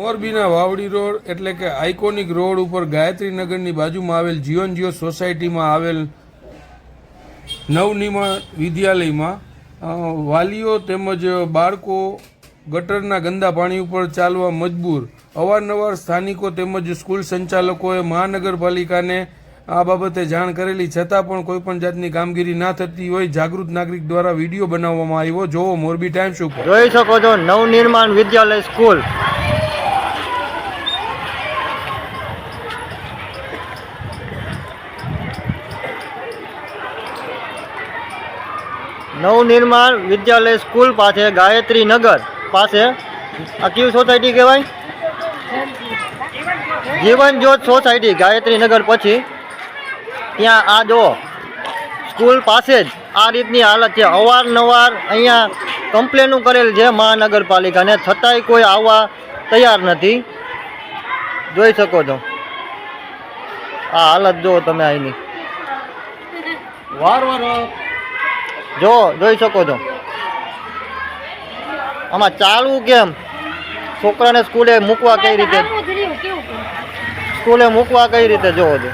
મોરબીના વાવડી રોડ એટલે કે આઇકોનિક રોડ ઉપર ગાયત્રી નગરની બાજુમાં આવેલ જીવન જીઓ સોસાયટીમાં આવેલ નવનિર્માણ વિદ્યાલયમાં વાલીઓ તેમજ બાળકો ગટરના ગંદા પાણી ઉપર ચાલવા મજબૂર. અવારનવાર સ્થાનિકો તેમજ સ્કૂલ સંચાલકોએ મહાનગરપાલિકાને આ બાબતે જાણ કરેલી, છતાં પણ કોઈપણ જાતની કામગીરી ના થતી હોય જાગૃત નાગરિક દ્વારા વીડિયો બનાવવામાં આવ્યો. જોવો મોરબી ટાઈમ્સ ઉપર. જોઈ શકો છો, નવનિર્માણ વિદ્યાલય સ્કૂલ. નવનિર્માણ વિદ્યાલય સ્કૂલ પાસે ગાયત્રી નગર પાસે આ કયું સોસાયટી કહેવાય? જીવન જ્યોત સોસાયટી ગાયત્રી નગર પછી ત્યાં આ જો સ્કૂલ પાસે જ આ રીતની હાલત છે. અવારનવાર અહીંયા કમ્પ્લેનો કરેલ છે મહાનગરપાલિકાને. છતાંય કોઈ આવવા તૈયાર નથી. જોઈ શકો છો. આ હાલત જુઓ તમે અહીંની. વાર વાર જો જોઈ શકો છો. આમાં ચાલવું કેમ? છોકરાને સ્કૂલે મૂકવા કઈ રીતે? સ્કૂલે મૂકવા કઈ રીતે જોવો છો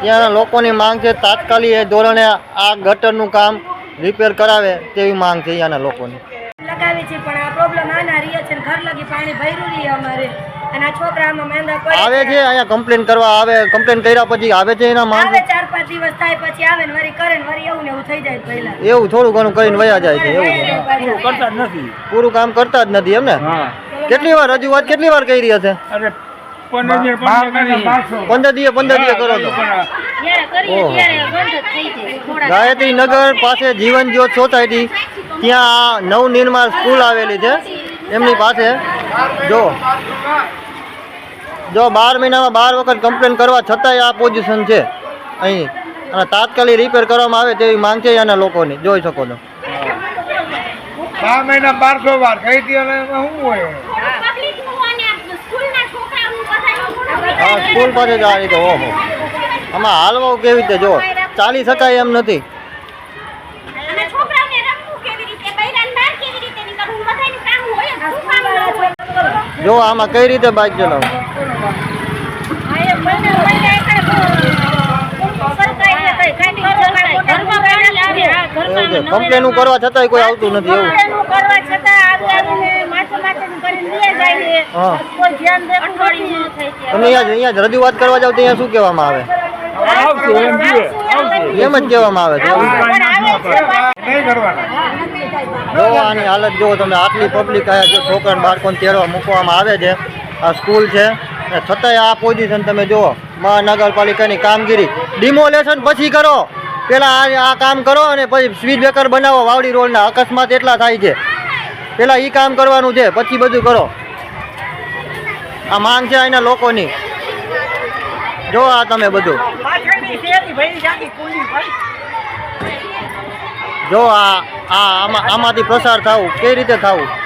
ત્યાંના લોકોની માંગ છે તાત્કાલિક એ ધોરણે આ ગટરનું કામ રિપેર કરાવે તેવી માંગ છે અહીંયાના લોકોની. લગાવી છે પણ આ પ્રોબ્લેમ આના રીએ છે ઘર લગી પાણી ભર્યું અમારે. અને છોકરા માંદા પડે આવે છે અહીંયા કમ્પ્લેન કરવા આવે કમ્પ્લેન કર્યા પછી આવે છે એના માંગ આવે ચાર પાંચ દિવસ થાય પછી આવે ને વરી કરે ને વરી એવું ને એવું થઈ જાય પહેલા. એવું થોડું ઘણું કરીને વયા જાય છે એવું કરતા જ નથી. પૂરું કામ કરતા જ નથી એમ ને કેટલી વાર રજૂઆત કેટલી વાર કરી હશે? અરે પંદર દિવસ પંદર દિવસ કરો ગાયત્રી નગર પાસે જીવન જ્યોત સોસાયટી ત્યાં આ નવનિર્માણ સ્કૂલ આવેલી છે. એમની પાસે જો. જો બાર મહિનામાં બાર વખત કમ્પ્લેન કરવા છતાંય આ પોઝિશન છે. અહીં. અને તાત્કાલિક રિપેર કરવામાં આવે તેવી માંગ છે અહીંયાના લોકોની. જોઈ શકો છો. બાર મહિના બારસો વાર કઈ હતી અને એમાં શું હોય? હા સ્કૂલ પાસે જ આ રીતે ઓહો. આમાં હાલવો કેવી રીતે? જો ચાલી શકાય એમ નથી. અને છોકરાઓને રમવું કેવી રીતે? બૈરાને બહાર કેવી રીતે નીકળવું? બધાયનું કામ હોય? જ. આમાં કઈ રીતે બાઇક ચલાવવું કમ્પ્લેનું કરવા છતાંય કોઈ આવતું નથી એવું. કરવા છતાં તમે અહીંયા અહીંયા જ રજૂઆત કરવા જાવ તો અહીંયા શું કહેવામાં આવે? એમ જ કહેવામાં આવે છે. જો આની હાલત જો તમે આટલી પબ્લિક આયા જો છોકરા બાળકોને તેડવા મૂકવામાં આવે છે. આ સ્કૂલ છે. અને છતાંય આ પોઝિશન તમે જુઓ, મહાનગરપાલિકાની કામગીરી. ડિમોલેશન પછી કરો. પેલા આ આ કામ કરો અને પછી સ્વીચ બ્રેકર બનાવો, વાવડી રોડના. અકસ્માત એટલા થાય છે. પેલા એ કામ કરવાનું છે, પછી બધું કરો. આ માંગ છે અહીંના લોકોની. જો આ તમે બધું. જો આ આમાં આમાંથી પસાર થવું કઈ રીતે થવું?